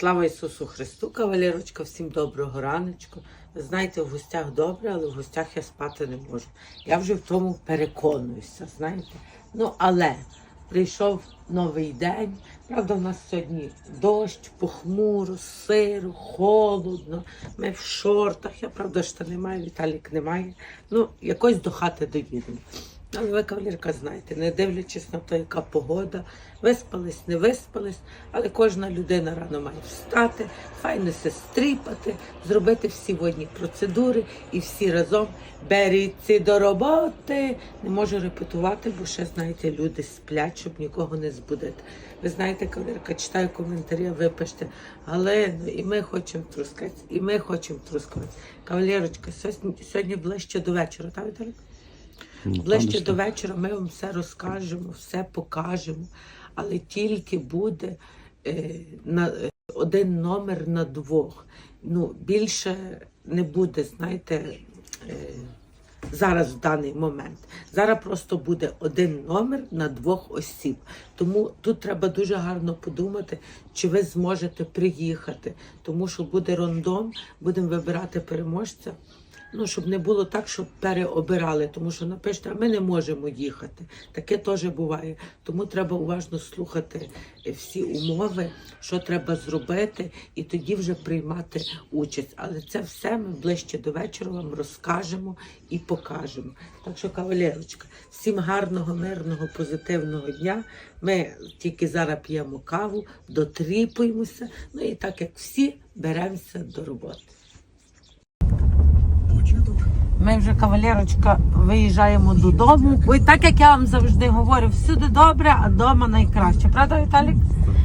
Слава Ісусу Христу, кавалерочка, всім доброго раночку. Ви знаєте, в гостях добре, але в гостях я спати не можу. Я вже в тому переконуюся, знаєте. Ну, але прийшов новий день. Правда, у нас сьогодні дощ, похмуро, сиро, холодно. Ми в шортах. Я правда штани маю, Віталік немає. Ну, якось до хати доїдемо. Але ви, кавалерка, знаєте, не дивлячись на те, яка погода, виспались, не виспались, але кожна людина рано має встати, файно се стріпати, зробити всі водні процедури і всі разом беріться до роботи. Не можу репетувати, бо ще, знаєте, люди сплять, щоб нікого не збудити. Ви знаєте, кавалерка, читаю коментарі, ви пишете, Галину, і ми хочемо трускатися, і ми хочемо трускатися. Кавалерочка, сьогодні, ближче до вечора, так, Віталік? Ну, Ближче до вечора ми вам все розкажемо, все покажемо, але тільки буде е, на, один номер на двох. Ну, більше не буде, знаєте, е, зараз в даний момент. Зараз просто буде один номер на двох осіб. Тому тут треба дуже гарно подумати, чи ви зможете приїхати, тому що буде рондом, будемо вибирати переможця. Ну, щоб не було так, щоб переобирали, тому що напишете, а ми не можемо їхати. Таке теж буває. Тому треба уважно слухати е, всі умови, що треба зробити, і тоді вже приймати участь. Але це все ми ближче до вечора вам розкажемо і покажемо. Так що, кавалерочка, всім гарного, мирного, позитивного дня. Ми тільки зараз п'ємо каву, дотріпуємося. Ну і так як всі беремося до роботи. Ми вже кавалерочка виїжджаємо додому. Ой, так як я вам завжди говорю, всюди добре, а вдома найкраще. Правда, Віталік?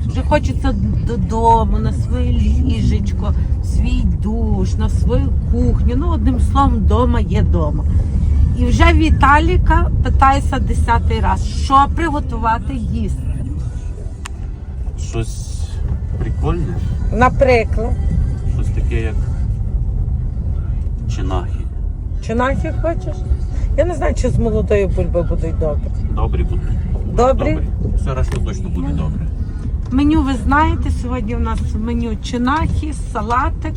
Вже хочеться додому, на своє ліжечко, свій душ, на свою кухню. Ну, одним словом, вдома є вдома. І вже Віталіка питається десятий раз, що приготувати їсти. Щось прикольне, Наприклад, щось таке, як чинахи. Чи нафіг хочеш? Я не знаю, чи з молодої бульби будуть добре. Добрі будуть. Добрі? Все решта точно буде добре. Меню ви знаєте, сьогодні у нас меню чинахи, салатик.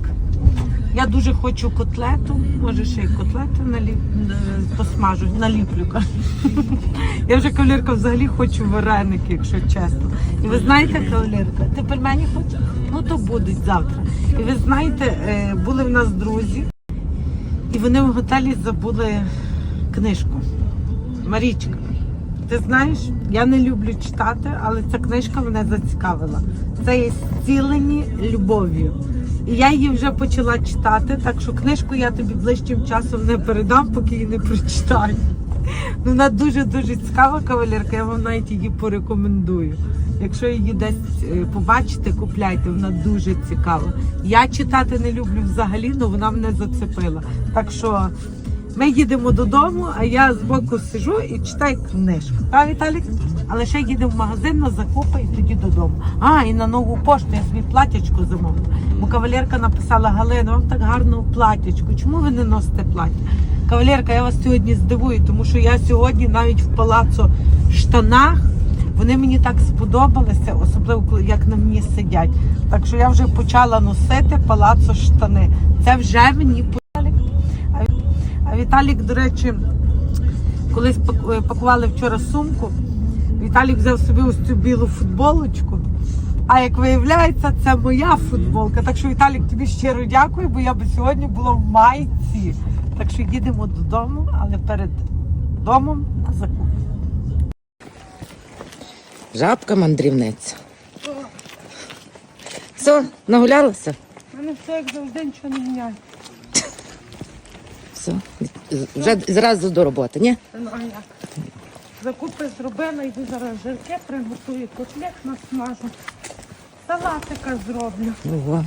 Я дуже хочу котлету, може ще й котлету наліп... посмажу, наліплю. кажу. Я вже кавалерка взагалі хочу вареники, якщо чесно. І ви знаєте, кавалерка, ти пельмені хочеш? Ну то будуть завтра. І ви знаєте, е, були в нас друзі, і вони в готелі забули книжку. Марічка. Ти знаєш, я не люблю читати, але ця книжка мене зацікавила. Це є зцілені любов'ю. І я її вже почала читати, так що книжку я тобі ближчим часом не передам, поки її не прочитаю. Ну, вона дуже-дуже цікава кавалерка, я вам навіть її порекомендую. Якщо її десь е, побачите, купляйте, вона дуже цікава. Я читати не люблю взагалі, але вона мене зацепила. Так що ми їдемо додому, а я збоку сижу і читаю книжку. Та, Віталік? Але ще їдемо в магазин на закупи і тоді додому. А, і на нову пошту я собі платячко замовила. Бо кавалерка написала Галина, вам так гарно платячко. Чому ви не носите плаття? Кавалерка, я вас сьогодні здивую, тому що я сьогодні навіть в палацу штанах. Вони мені так сподобалися, особливо як на мені сидять. Так що я вже почала носити палацу штани. Це вже мені Віталік. А Віталік, до речі, колись е, пакували вчора сумку. Віталік взяв собі ось цю білу футболочку. А як виявляється, це моя футболка. Так що Віталік, тобі щиро дякую, бо я би сьогодні була в майці. Так що їдемо додому, але перед домом на закуп. Жабка мандрівниця. Все, нагулялася? У мене все як завжди нічого не міняє. Все. Вже зразу до роботи, ні? Ну а як? Закупи зробила, йду зараз жирки, приготую котлет насмажу. Салатика зроблю. Ого.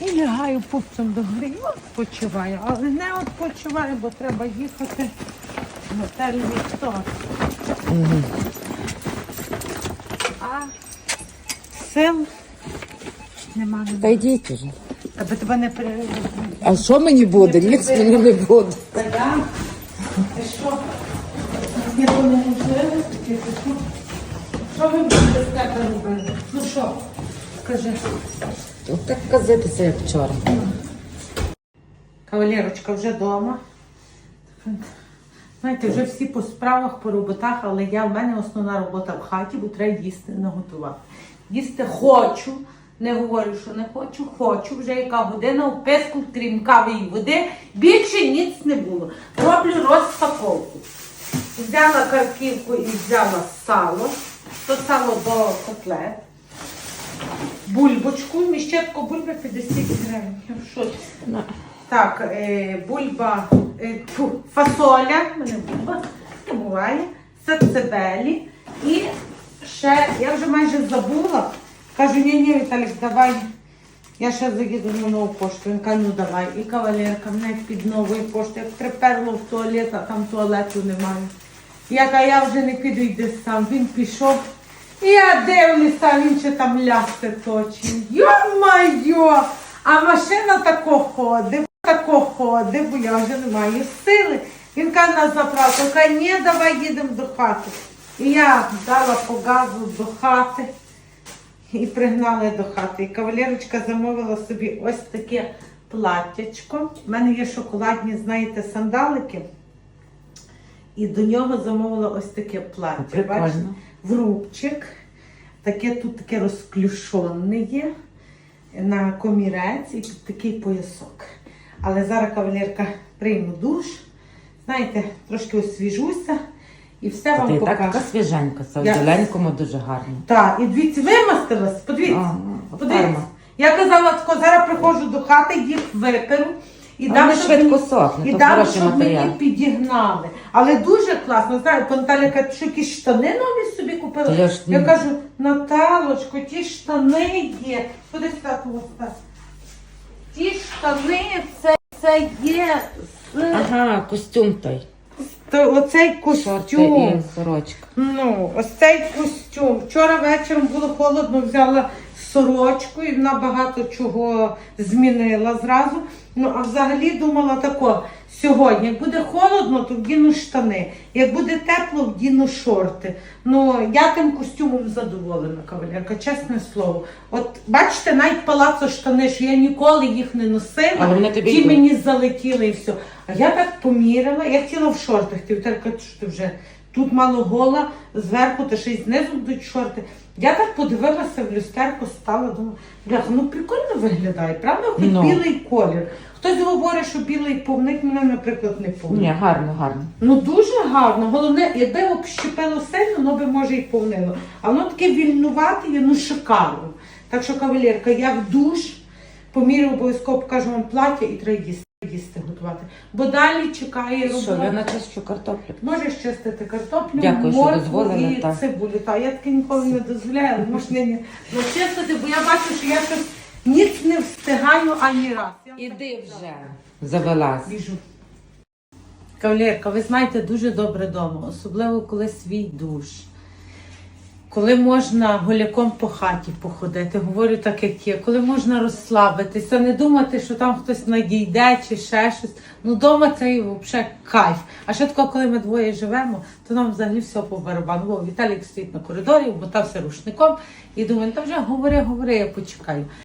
І лягаю пупцем до гри. І відпочиваю. Але не відпочиваю, бо треба їхати в готель Віктор. А сил немає. Та йдіть уже. Аби тебе не пере... А що мені буде? Ніц мені не буде. Та я? Ти що? Я то не можливо, що? Що ви будете з тебе робили? Ну що? Кажи. От так казитися, як вчора. Кавалерочка вже вдома. Знаєте, вже всі по справах, по роботах, але я в мене основна робота в хаті, бо треба їсти наготувати. Їсти хочу, не говорю, що не хочу, хочу. Вже яка година в писку, крім кави і води, більше ніц не було. Роблю розпаковку. Взяла карківку і взяла сало. То сало до котлет. Бульбочку, міщетко бульби 50 гривень. Я. Так, е, бульба, е, тьфу, фасоля, мене бульба, таке буває, сацебелі. І ще, я вже майже забула, кажу, ні, ні, Віталік, давай, я ще заїду на нову пошту. Він каже, ну давай. І кавалерка мене під новою поштою, як приперло в туалет, а там туалету немає. Я кажу, я вже не піду, йди сам. Він пішов. І я дивлюся, він ще там лясти точить. Йо-майо! А машина тако ходить, тако ходить, бо я вже не маю сили. Він каже на заправку, каже, ні, давай їдемо до хати. І я дала по газу до хати і пригнали до хати. І кавалерочка замовила собі ось таке платтячко. У мене є шоколадні, знаєте, сандалики. І до нього замовила ось таке плаття. Бачите? В рубчик. Таке тут таке розклюшонне є на комірець і тут такий поясок. Але зараз кавалерка прийму душ. Знаєте, трошки освіжуся і все вам Ти так така свіженька, це в Я- зеленькому дуже гарно. Так, і дивіться, вимастилась, подивіться. А, подивіться. ферма. Я казала, тако, зараз приходжу до хати, їх виперу. І А дам, щоб швидко мені- сохнуть, і то дам, хороший щоб матеріал. мені підігнали. Але дуже класно. Знаю, Наталя каже, що якісь штани нові собі купила. Та я ж я кажу, Наталочко, ті штани є. Куди стати ось Ті штани, це, це є з Ага, костюм той. то, оцей Шорти костюм. і сорочка. Ну, ось цей костюм. Вчора вечором було холодно, взяла сорочку і вона багато чого змінила зразу. Ну, а взагалі думала тако, сьогодні, як буде холодно, то вдіну штани. Як буде тепло, вдіну шорти. Ну, я тим костюмом задоволена, кавалерка, чесне слово. От бачите, навіть палацо штани, що я ніколи їх не носила. Але тобі ті йдуть. мені залетіли і все. А я так поміряла, я хотіла в шортах. Ти Віталька, що ти вже тут мало гола, зверху та ще й знизу будуть шорти. Я так подивилася в люстерку, стала, думаю, бляха, ну прикольно виглядає, правда? Хоч Ну. білий колір. Хтось говорить, що білий повник мене, наприклад, не повник. Ні, гарно, гарно. Ну дуже гарно. Головне, якби общепило сильно, воно би може і повнило. А воно таке вільнувате, є, ну шикарно. Так що, кавалерка, я в душ, поміряю обов'язково покажу вам плаття і треба їсти, їсти готувати. Бо далі чекає Що, я робота. начищу картоплю. Можеш чистити картоплю, Дякую, що моркву дозволили, і та. цибулю. Та, я таке ніколи не дозволяю, але можеш нині начистити, бо я бачу, що я щось ніц не встигаю ані раз. Я Іди вже. Завелась. Біжу. Кавалерка, ви знаєте дуже добре вдома, особливо коли свій душ. Коли можна голяком по хаті походити, говорю так, як є, коли можна розслабитися, не думати, що там хтось надійде чи ще щось. Ну, вдома це і взагалі кайф. А ще тако, коли ми двоє живемо, то нам взагалі все по барабану. Бо Віталік стоїть на коридорі, обмотався рушником і думає, та вже говори, говори, я почекаю.